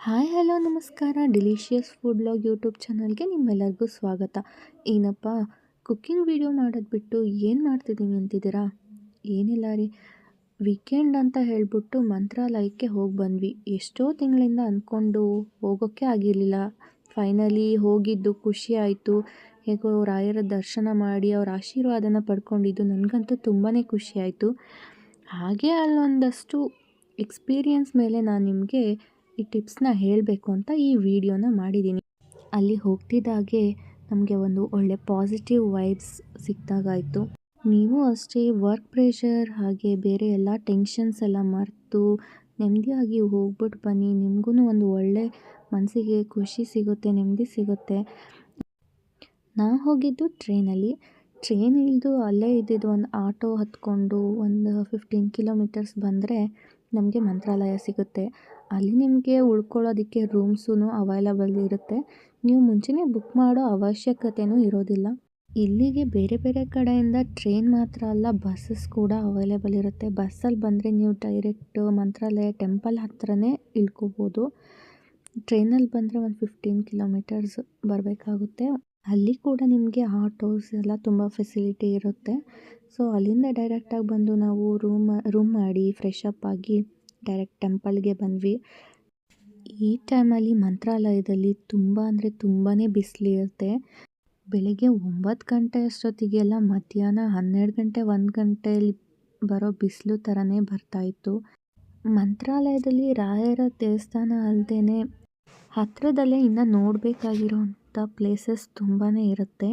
Hi, hello, ನಮಸ್ಕಾರ. Delicious food log YouTube ಚಾನಲ್ಗೆ ನಿಮ್ಮೆಲ್ಲರಿಗೂ ಸ್ವಾಗತ. ಏನಪ್ಪ, ಕುಕ್ಕಿಂಗ್ ವಿಡಿಯೋ ಮಾಡೋದು ಬಿಟ್ಟು ಏನು ಮಾಡ್ತಿದ್ದೀನಿ ಅಂತಿದ್ದೀರಾ? ಏನಿಲ್ಲ ರೀ. ವೀಕೆಂಡ್ ಅಂತ ಹೇಳಿಬಿಟ್ಟು ಮಂತ್ರಾಲಯಕ್ಕೆ ಹೋಗಿ ಬಂದ್ವಿ. ಎಷ್ಟೋ ತಿಂಗಳಿಂದ ಅಂದ್ಕೊಂಡು ಹೋಗೋಕ್ಕೆ ಆಗಿರಲಿಲ್ಲ. ಫೈನಲಿ ಹೋಗಿದ್ದು, ಖುಷಿ ಆಯಿತು. ಹೇಗೋ ರಾಯರ ದರ್ಶನ ಮಾಡಿ, ಅವ್ರ ಆಶೀರ್ವಾದನ ಪಡ್ಕೊಂಡಿದ್ದು. ನನಗಂತೂ ತುಂಬಾ ಖುಷಿಯಾಯಿತು ಹಾಗೆ ಅಲ್ಲೊಂದಷ್ಟು ಎಕ್ಸ್ಪೀರಿಯನ್ಸ್ ಮೇಲೆ ನಾನು ನಿಮಗೆ ಈ ಟಿಪ್ಸ್ನ ಹೇಳಬೇಕು ಅಂತ ಈ ವಿಡಿಯೋನ ಮಾಡಿದ್ದೀನಿ. ಅಲ್ಲಿ ಹೋಗ್ತಿದ್ದಾಗೆ ನಮಗೆ ಒಂದು ಒಳ್ಳೆ ಪಾಸಿಟಿವ್ ವೈಬ್ಸ್ ಸಿಕ್ಕಿದಾಗಾಯಿತು ನೀವು ಅಷ್ಟೇ ವರ್ಕ್ ಪ್ರೆಷರ್ ಹಾಗೆ ಬೇರೆ ಎಲ್ಲ ಟೆನ್ಷನ್ಸ್ ಎಲ್ಲ ಮರೆತು ನೆಮ್ಮದಿಯಾಗಿ ಹೋಗ್ಬಿಟ್ಟು ಬನ್ನಿ. ನಿಮಗೂ ಒಂದು ಒಳ್ಳೆ ಮನಸ್ಸಿಗೆ ಖುಷಿ ಸಿಗುತ್ತೆ, ನೆಮ್ಮದಿ ಸಿಗುತ್ತೆ. ನಾ ಹೋಗಿದ್ದು ಟ್ರೈನಲ್ಲಿ ಟ್ರೈನ್ ಇಳಿದು ಅಲ್ಲೇ ಇದ್ದಿದ್ದು ಒಂದು ಆಟೋ ಹತ್ಕೊಂಡು ಒಂದು ಫಿಫ್ಟೀನ್ ಕಿಲೋಮೀಟರ್ಸ್ ಬಂದರೆ ನಮಗೆ ಮಂತ್ರಾಲಯ ಸಿಗುತ್ತೆ. ಅಲ್ಲಿ ನಿಮಗೆ ಉಳ್ಕೊಳ್ಳೋದಕ್ಕೆ ರೂಮ್ಸೂ ಅವೈಲಬಲ್ ಇರುತ್ತೆ. ನೀವು ಮುಂಚೆನೇ ಬುಕ್ ಮಾಡೋ ಅವಶ್ಯಕತೆಯೂ ಇರೋದಿಲ್ಲ. ಇಲ್ಲಿಗೆ ಬೇರೆ ಬೇರೆ ಕಡೆಯಿಂದ ಟ್ರೈನ್ ಮಾತ್ರ ಅಲ್ಲ ಬಸ್ಸಸ್ ಕೂಡ ಅವೈಲೇಬಲ್ ಇರುತ್ತೆ. ಬಸ್ಸಲ್ಲಿ ಬಂದರೆ ನೀವು ಡೈರೆಕ್ಟ್ ಮಂತ್ರಾಲಯ ಟೆಂಪಲ್ ಹತ್ರನೇ ಇಳ್ಕೋಬೋದು. ಟ್ರೈನಲ್ಲಿ ಬಂದರೆ ಒಂದು ಫಿಫ್ಟೀನ್ ಕಿಲೋಮೀಟರ್ಸ್ ಬರಬೇಕಾಗುತ್ತೆ. ಅಲ್ಲಿ ಕೂಡ ನಿಮಗೆ ಆಟೋಸ್ ಎಲ್ಲ ತುಂಬ ಫೆಸಿಲಿಟಿ ಇರುತ್ತೆ. ಸೊ ಅಲ್ಲಿಂದ ಡೈರೆಕ್ಟಾಗಿ ಬಂದು ನಾವು ರೂಮ್ ರೂಮ್ ಮಾಡಿ ಫ್ರೆಶ್ ಅಪ್ ಆಗಿ ಡೈರೆಕ್ಟ್ ಟೆಂಪಲ್ಗೆ ಬಂದ್ವಿ. ಈ ಟೈಮಲ್ಲಿ ಮಂತ್ರಾಲಯದಲ್ಲಿ ತುಂಬ ಅಂದರೆ ತುಂಬಾ ಬಿಸಿಲಿರುತ್ತೆ ಬೆಳಿಗ್ಗೆ ಒಂಬತ್ತು ಗಂಟೆ ಅಷ್ಟೊತ್ತಿಗೆಲ್ಲ ಮಧ್ಯಾಹ್ನ ಹನ್ನೆರಡು ಗಂಟೆ, ಒಂದು ಗಂಟೆಯಲ್ಲಿ ಬರೋ ಬಿಸಿಲು ಥರನೇ ಬರ್ತಾಯಿತ್ತು ಮಂತ್ರಾಲಯದಲ್ಲಿ ರಾಯರ ದೇವಸ್ಥಾನ ಅಲ್ಲದೇ ಹತ್ತಿರದಲ್ಲೇ ಇನ್ನು ನೋಡಬೇಕಾಗಿರೋಂಥ ಪ್ಲೇಸಸ್ ತುಂಬಾ ಇರುತ್ತೆ.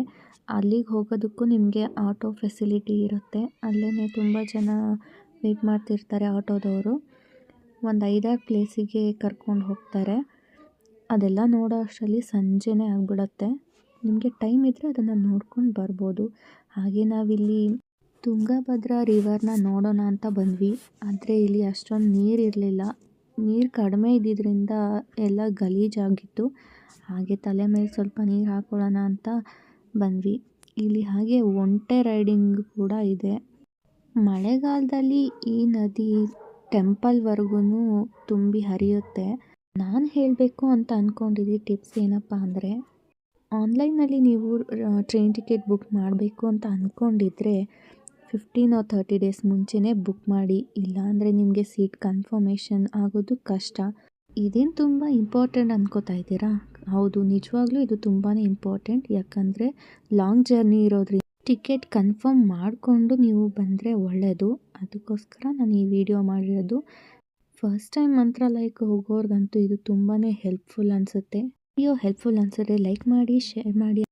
ಅಲ್ಲಿಗೆ ಹೋಗೋದಕ್ಕೂ ನಿಮಗೆ ಆಟೋ ಫೆಸಿಲಿಟಿ ಇರುತ್ತೆ. ಅಲ್ಲೇ ತುಂಬ ಜನ ವೇಟ್ ಮಾಡ್ತಿರ್ತಾರೆ ಆಟೋದವರು. ಒಂದು ಐದಾರು ಪ್ಲೇಸಿಗೆ ಕರ್ಕೊಂಡು ಹೋಗ್ತಾರೆ. ಅದೆಲ್ಲ ನೋಡೋ ಅಷ್ಟರಲ್ಲಿ ಸಂಜೆನೇ ಆಗಿಬಿಡತ್ತೆ. ನಿಮಗೆ ಟೈಮ್ ಇದ್ದರೆ ಅದನ್ನು ನೋಡ್ಕೊಂಡು ಬರ್ಬೋದು. ಹಾಗೆ ನಾವಿಲ್ಲಿ ತುಂಗಭದ್ರಾ ರಿವರ್ನ ನೋಡೋಣ ಅಂತ ಬಂದ್ವಿ. ಆದರೆ ಇಲ್ಲಿ ಅಷ್ಟೊಂದು ನೀರು ಇರಲಿಲ್ಲ. ನೀರು ಕಡಿಮೆ ಇದ್ದಿದ್ದರಿಂದ ಎಲ್ಲ ಗಲೀಜಾಗಿತ್ತು. ಹಾಗೆ ತಲೆ ಮೇಲೆ ಸ್ವಲ್ಪ ನೀರು ಹಾಕೊಳ್ಳೋಣ ಅಂತ ಬಂದ್ವಿ. ಇಲ್ಲಿ ಹಾಗೆ ಒಂಟೆ ರೈಡಿಂಗ್ ಕೂಡ ಇದೆ. ಮಳೆಗಾಲದಲ್ಲಿ ಈ ನದಿ ಟೆಂಪಲ್ವರೆಗೂ ತುಂಬಿ ಹರಿಯುತ್ತೆ. ನಾನು ಹೇಳಬೇಕು ಅಂತ ಅಂದ್ಕೊಂಡಿದ್ದ ಟಿಪ್ಸ್ ಏನಪ್ಪ ಅಂದರೆ ಆನ್ಲೈನಲ್ಲಿ ನೀವು ಟ್ರೈನ್ ಟಿಕೆಟ್ ಬುಕ್ ಮಾಡಬೇಕು ಅಂತ ಅಂದ್ಕೊಂಡಿದ್ರೆ ಫಿಫ್ಟೀನ್ ಆರ್ ತರ್ಟಿ ಡೇಸ್ ಮುಂಚೆನೇ ಬುಕ್ ಮಾಡಿ. ಇಲ್ಲಾಂದರೆ ನಿಮಗೆ ಸೀಟ್ ಕನ್ಫರ್ಮೇಷನ್ ಆಗೋದು ಕಷ್ಟ. ಇದೇನು ತುಂಬ ಇಂಪಾರ್ಟೆಂಟ್ ಅಂದ್ಕೋತಾ ಇದ್ದೀರಾ? ಹೌದು, ನಿಜವಾಗ್ಲೂ ಇದು ತುಂಬಾ ಇಂಪಾರ್ಟೆಂಟ್. ಯಾಕಂದರೆ ಲಾಂಗ್ ಜರ್ನಿ ಇರೋದ್ರಿಂದ ಟಿಕೆಟ್ ಕನ್ಫರ್ಮ್ ಮಾಡಿಕೊಂಡು ನೀವು ಬಂದರೆ ಒಳ್ಳೆಯದು ಅದಕ್ಕೋಸ್ಕರ ನಾನು ಈ ವಿಡಿಯೋ ಮಾಡಿರೋದು. ಫಸ್ಟ್ ಟೈಮ್ ಮಂತ್ರಾಲಯಕ್ಕೆ ಹೋಗೋರ್ಗಂತೂ ಇದು ತುಂಬಾ ಹೆಲ್ಪ್ಫುಲ್ ಅನಿಸುತ್ತೆ. ವಿಡಿಯೋ ಹೆಲ್ಪ್ಫುಲ್ ಅನಿಸಿದ್ರೆ ಲೈಕ್ ಮಾಡಿ ಶೇರ್ ಮಾಡಿ.